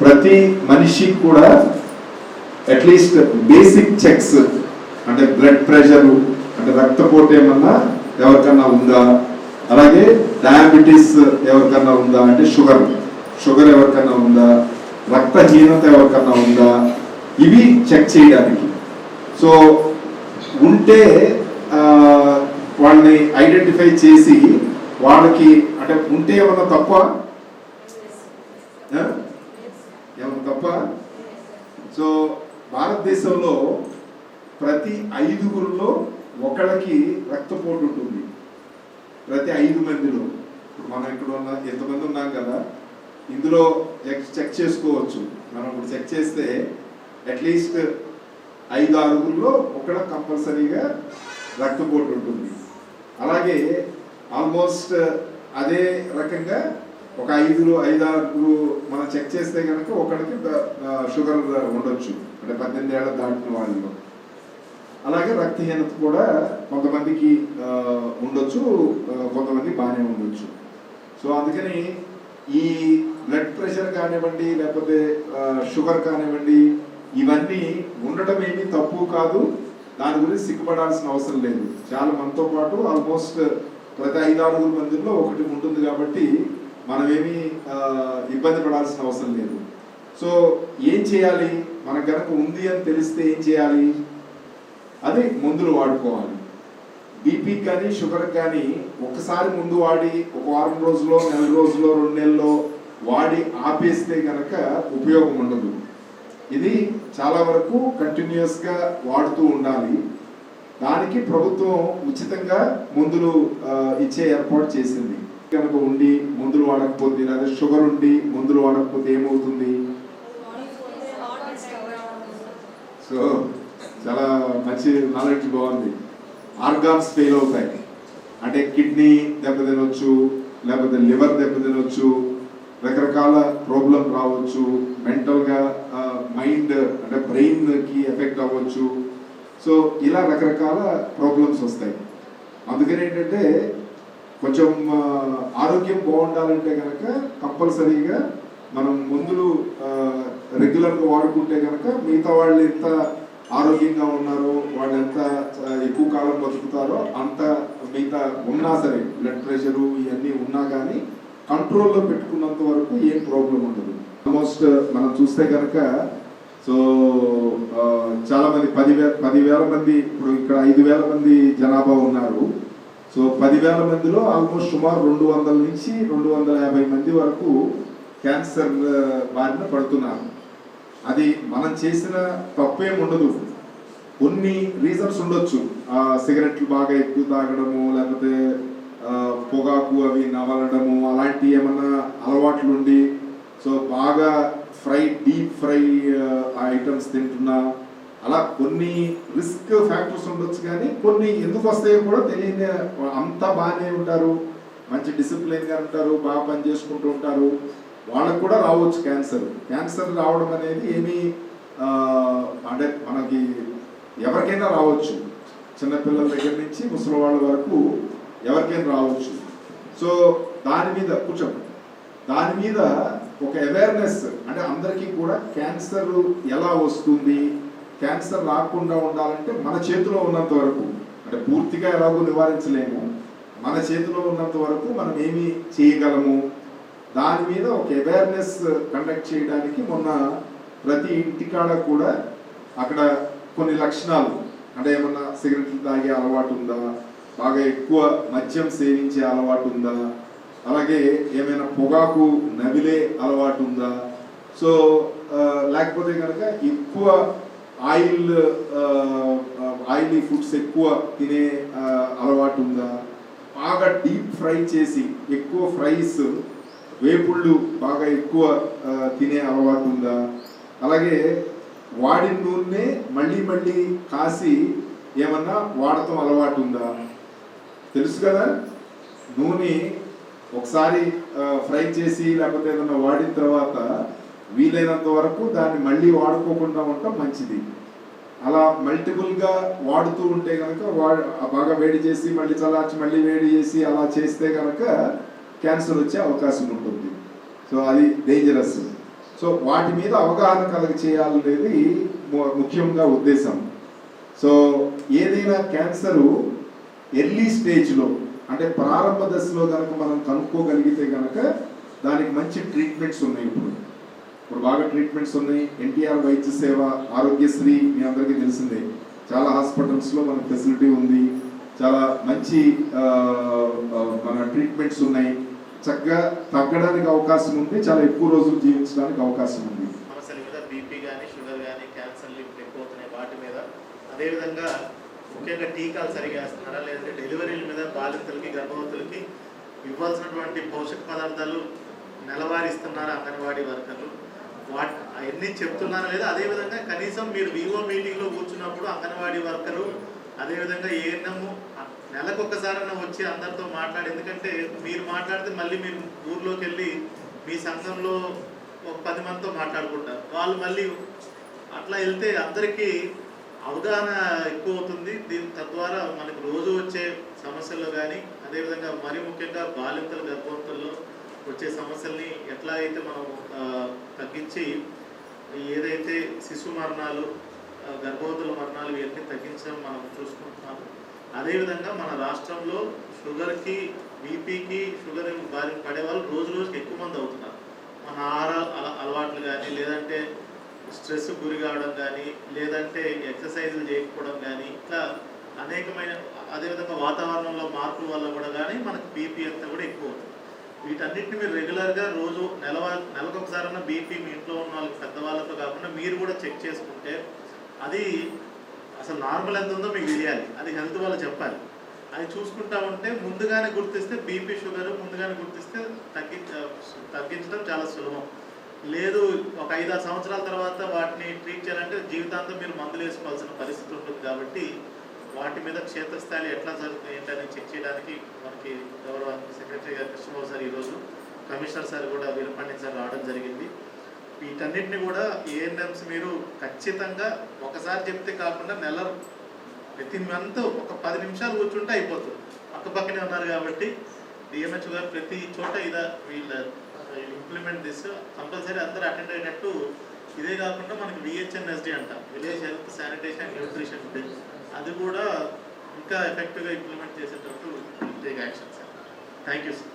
ప్రతి మనిషికి కూడా అట్లీస్ట్ బేసిక్ చెక్స్ అంటే బ్లడ్ ప్రెషర్ అంటే రక్తపోటు ఏమన్నా ఎవరికన్నా ఉందా? అలాగే డయాబెటీస్ ఎవరికన్నా ఉందా? అంటే షుగర్ షుగర్ ఎవరికన్నా ఉందా? రక్తహీనత ఎవరికన్నా ఉందా? ఇవి చెక్ చేయడానికి. సో ఉంటే వాళ్ళని ఐడెంటిఫై చేసి వాళ్ళకి అంటే ఉంటే ఏమన్నా తప్ప ఆ? తప్ప. సో భారతదేశంలో ప్రతి ఐదుగురిలో ఒకళ్ళకి రక్తపోటు ఉంటుంది. ప్రతి ఐదు మందిలో. ఇప్పుడు మనం ఇక్కడ ఉన్న ఎంతమంది ఉన్నాం కదా ఇందులో చెక్ చెక్ చేసుకోవచ్చు. మనం ఇప్పుడు చెక్ చేస్తే అట్లీస్ట్ ఐదు ఆరుగురిలో ఒకళ్ళ కంపల్సరీగా రక్తపోటు ఉంటుంది. అలాగే ఆల్మోస్ట్ అదే రకంగా ఒక ఐదులు ఐదారు మనం చెక్ చేస్తే కనుక ఒకరికి షుగర్ ఉండొచ్చు. అంటే పద్దెనిమిది ఏళ్ళ దాటిన వాళ్ళలో అలాగే రక్తహీనత కూడా కొంతమందికి ఉండొచ్చు కొంతమంది బాగానే ఉండొచ్చు. సో అందుకని ఈ బ్లడ్ ప్రెషర్ కానివ్వండి లేకపోతే షుగర్ కానివ్వండి ఇవన్నీ ఉండటం ఏమీ తప్పు కాదు. దాని గురించి సిగ్గుపడాల్సిన అవసరం లేదు. చాలా మనతో పాటు ఆల్మోస్ట్ ప్రతి ఐదారుగురు మందిలో ఒకటి ఉంటుంది కాబట్టి మనమేమి ఇబ్బంది పడాల్సిన అవసరం లేదు. సో ఏం చేయాలి? మనకు గనక ఉంది అని తెలిస్తే ఏం చేయాలి? అది మందులు వాడుకోవాలి. బీపీ కానీ షుగర్ కానీ ఒకసారి ముందు వాడి ఒక వారం రోజుల్లో నెల రోజుల్లో రెండు నెలల్లో వాడి ఆపేస్తే కనుక ఉపయోగం ఉండదు. ఇది చాలా వరకు కంటిన్యూస్గా వాడుతూ ఉండాలి. దానికి ప్రభుత్వం ఉచితంగా మందులు ఇచ్చే ఏర్పాటు చేసింది. కనుక ఉండి మందులు వాడకపోతే లేదా షుగర్ ఉండి మందులు వాడకపోతే ఏమవుతుంది? సో చాలా మంచి నాలెడ్జ్ బాగుంది. ఆర్గాన్స్ ఫెయిల్ అవుతాయి. అంటే కిడ్నీ దెబ్బతినొచ్చు లేకపోతే లివర్ దెబ్బతినొచ్చు రకరకాల ప్రాబ్లం రావచ్చు మెంటల్గా మైండ్ అంటే బ్రెయిన్కి ఎఫెక్ట్ అవ్వచ్చు. సో ఇలా రకరకాల ప్రాబ్లమ్స్ వస్తాయి. అందుకని ఏంటంటే కొంచెం ఆరోగ్యం బాగుండాలంటే కనుక కంపల్సరీగా మనం మందులు రెగ్యులర్గా వాడుకుంటే కనుక మిగతా వాళ్ళు ఎంత ఆరోగ్యంగా ఉన్నారో వాళ్ళు ఎంత ఎక్కువ కాలం బతుకుతారో అంత మిగతా ఉన్నా సరే బ్లడ్ ప్రెషరు ఇవన్నీ ఉన్నా కానీ కంట్రోల్లో పెట్టుకున్నంత వరకు ఏం ప్రాబ్లం ఉండదు. ఆల్మోస్ట్ మనం చూస్తే కనుక సో చాలామంది చాలా పదివేల పదివేల మంది ఇప్పుడు ఇక్కడ ఐదు వేల మంది జనాభా ఉన్నారు. సో పదివేల మందిలో ఆల్మోస్ట్ సుమారు రెండు వందల నుంచి రెండు వందల యాభై మంది వరకు క్యాన్సర్ uh, బారిన పడుతున్నారు. అది మనం చేసిన తప్పేం ఉండదు. కొన్ని రీజన్స్ ఉండొచ్చు. ఆ, సిగరెట్లు బాగా ఎక్కువ తాగడము లేకపోతే పొగాకు అవి నవలడము అలాంటి ఏమన్నా అలవాట్లు ఉండి సో బాగా ఫ్రై డీప్ ఫ్రై ఐటమ్స్ తింటున్నా అలా కొన్ని రిస్క్ ఫ్యాక్టర్స్ ఉండొచ్చు కానీ కొన్ని ఎందుకు వస్తాయో కూడా తెలియని అంతా బాగానే ఉంటారు. మంచి డిసిప్లిన్గా ఉంటారు బాగా పని చేసుకుంటూ ఉంటారు. వాళ్ళకు కూడా రావచ్చు క్యాన్సర్. క్యాన్సర్ రావడం అనేది ఏమీ అంటే మనకి ఎవరికైనా రావచ్చు. చిన్నపిల్లల దగ్గర నుంచి ముసలి వాళ్ళ వరకు ఎవరికైనా రావచ్చు. సో దాని మీద కొంచెం దాని మీద ఒక అవేర్నెస్ అంటే అందరికీ కూడా క్యాన్సర్ ఎలా వస్తుంది? క్యాన్సర్ రాకుండా ఉండాలంటే మన చేతిలో ఉన్నంత వరకు అంటే పూర్తిగా ఎలాగో నివారించలేము. మన చేతిలో ఉన్నంత వరకు మనం ఏమి చేయగలము? దాని మీద ఒక అవేర్నెస్ కండక్ట్ చేయడానికి మొన్న ప్రతి ఇంటికాడ కూడా అక్కడ కొన్ని లక్షణాలు అంటే ఏమన్నా సిగరెట్లు తాగే అలవాటు ఉందా? బాగా ఎక్కువ మద్యం సేవించే అలవాటు ఉందా? అలాగే ఏమైనా పొగాకు నవిలే అలవాటు ఉందా? సో లేకపోతే కనుక ఎక్కువ ఆయిల్ ఆయిలీ ఫుడ్స్ ఎక్కువ తినే అలవాటు ఉందా? బాగా డీప్ ఫ్రై చేసి ఎక్కువ ఫ్రైస్ వేపుళ్ళు బాగా ఎక్కువ తినే అలవాటు ఉందా? అలాగే వాడిన నూనె మళ్ళీ మళ్ళీ కాసి ఏమన్నా వాడటం అలవాటు ఉందా? తెలుసు కదా? నూనె ఒకసారి ఫ్రై చేసి లేకపోతే ఏదైనా వాడిన తర్వాత వీలైనంత వరకు దాన్ని మళ్ళీ వాడుకోకుండా ఉండటం మంచిది. అలా మల్టిపుల్గా వాడుతూ ఉంటే కనుక వాడు బాగా వేడి చేసి మళ్ళీ చల్లార్చి మళ్ళీ వేడి చేసి అలా చేస్తే కనుక క్యాన్సర్ వచ్చే అవకాశం ఉంటుంది. సో అది డేంజరస్ సో వాటి మీద అవగాహన కలగ చేయాలనేది ముఖ్యంగా ఉద్దేశం. సో ఏదైనా క్యాన్సరు ఎర్లీ స్టేజ్లో అంటే ప్రారంభ దశలో కనుక మనం కనుక్కోగలిగితే కనుక దానికి మంచి ట్రీట్మెంట్స్ ఉన్నాయి ఇప్పుడు. ఇప్పుడు బాగా ట్రీట్మెంట్స్ ఉన్నాయి. ఎన్టీఆర్ వైద్య సేవ ఆరోగ్యశ్రీ మీ అందరికీ తెలిసిందే. చాలా హాస్పిటల్స్లో మన ఫెసిలిటీ ఉంది. చాలా మంచి మన ట్రీట్మెంట్స్ ఉన్నాయి. చక్కగా తగ్గడానికి అవకాశం ఉంది. చాలా ఎక్కువ రోజులు జీవించడానికి అవకాశం ఉంది. సమస్యల మీద బీపీ కానీ షుగర్ కానీ క్యాన్సర్ ఇప్పుడు ఎక్కువ అవుతున్నాయి వాటి మీద. అదేవిధంగా ముఖ్యంగా టీకాలు సరిగా వేస్తున్నారా లేదంటే డెలివరీల మీద బాలింతలకి గర్భవతులకి ఇవ్వాల్సినటువంటి పోషక పదార్థాలు నెలవారీ ఇస్తున్నారా అంగన్వాడీ వర్కర్లు? వాట్ అవన్నీ చెప్తున్నాను లేదా అదేవిధంగా కనీసం మీరు వివో మీటింగ్లో కూర్చున్నప్పుడు అంగన్వాడీ వర్కరు అదేవిధంగా ఏఎన్ఎం నెలకు ఒక్కసారైనా వచ్చి అందరితో మాట్లాడి ఎందుకంటే మీరు మాట్లాడితే మళ్ళీ మీరు ఊర్లోకి వెళ్ళి మీ సంఘంలో ఒక పది మందితో మాట్లాడుకుంటారు. వాళ్ళు మళ్ళీ అట్లా వెళ్తే అందరికీ అవగాహన ఎక్కువ అవుతుంది దీని తద్వారా మనకు రోజు వచ్చే సమస్యల్లో కానీ అదేవిధంగా మరీ ముఖ్యంగా బాలింతలు గర్భవంతులు ఎట్లా అయితే మనం తగ్గించి ఏదైతే శిశు మరణాలు గర్భవతుల మరణాలు ఇవన్నీ తగ్గించడం మనం చూసుకుంటున్నాము. అదేవిధంగా మన రాష్ట్రంలో షుగర్కి బీపీకి షుగర్ బారి పడే వాళ్ళు రోజు రోజుకి ఎక్కువ మంది అవుతున్నారు. మన ఆహార అల- అలవాట్లు కానీ లేదంటే స్ట్రెస్ గురి కావడం కానీ లేదంటే ఎక్సర్సైజులు చేయకపోవడం కానీ ఇట్లా అనేకమైన అదేవిధంగా వాతావరణంలో మార్పుల వల్ల కూడా కానీ మనకు బీపీ అంతా కూడా ఎక్కువ అవుతుంది. వీటన్నిటిని మీరు రెగ్యులర్గా రోజు నెల నెలకు బీపీ మీ ఇంట్లో ఉన్న వాళ్ళకి పెద్దవాళ్ళతో కాకుండా మీరు కూడా చెక్ చేసుకుంటే అది అసలు నార్మల్ ఎంత ఉందో మీకు తెలియాలి. అది హెల్త్ వాళ్ళు చెప్పాలి. అది చూసుకుంటా ఉంటే ముందుగానే గుర్తిస్తే బీపీ షుగర్ ముందుగానే గుర్తిస్తే తగ్గి తగ్గించడం చాలా సులభం. లేదు ఒక ఐదారు సంవత్సరాల తర్వాత వాటిని ట్రీట్ చేయాలంటే జీవితాంతం మీరు మందులు వేసుకోవాల్సిన పరిస్థితి ఉంటుంది కాబట్టి వాటి మీద క్షేత్రస్థాయిలో ఎట్లా జరుగుతుంది ఏంటని చెక్ చేయడానికి మనకి గౌరవ సెక్రటరీ గారు కృష్ణబాబు సార్ ఈరోజు కమిషనర్ సార్ కూడా వీరపండిత్ సార్ రావడం జరిగింది. వీటన్నిటిని కూడా ఏఎన్ఎంస్ మీరు ఖచ్చితంగా ఒకసారి చెప్తే కాకుండా నెల ప్రతి మంత్ ఒక పది నిమిషాలు కూర్చుంటే అయిపోతుంది. పక్కపక్కనే ఉన్నారు కాబట్టి డిఎంహెచ్ గారు ప్రతి చోట ఇదా వీళ్ళ ఇంప్లిమెంట్ దిస్ కంపల్సరీ అందరూ అటెండ్ అయినట్టు ఇదే కాకుండా మనకి విహెచ్ఎన్ఎస్డి అంట. విలేజ్ హెల్త్ శానిటేషన్ న్యూట్రిషన్ అది కూడా ఇంకా ఎఫెక్టివ్గా ఇంప్లిమెంట్ చేసేటట్టు take action sir thank you sir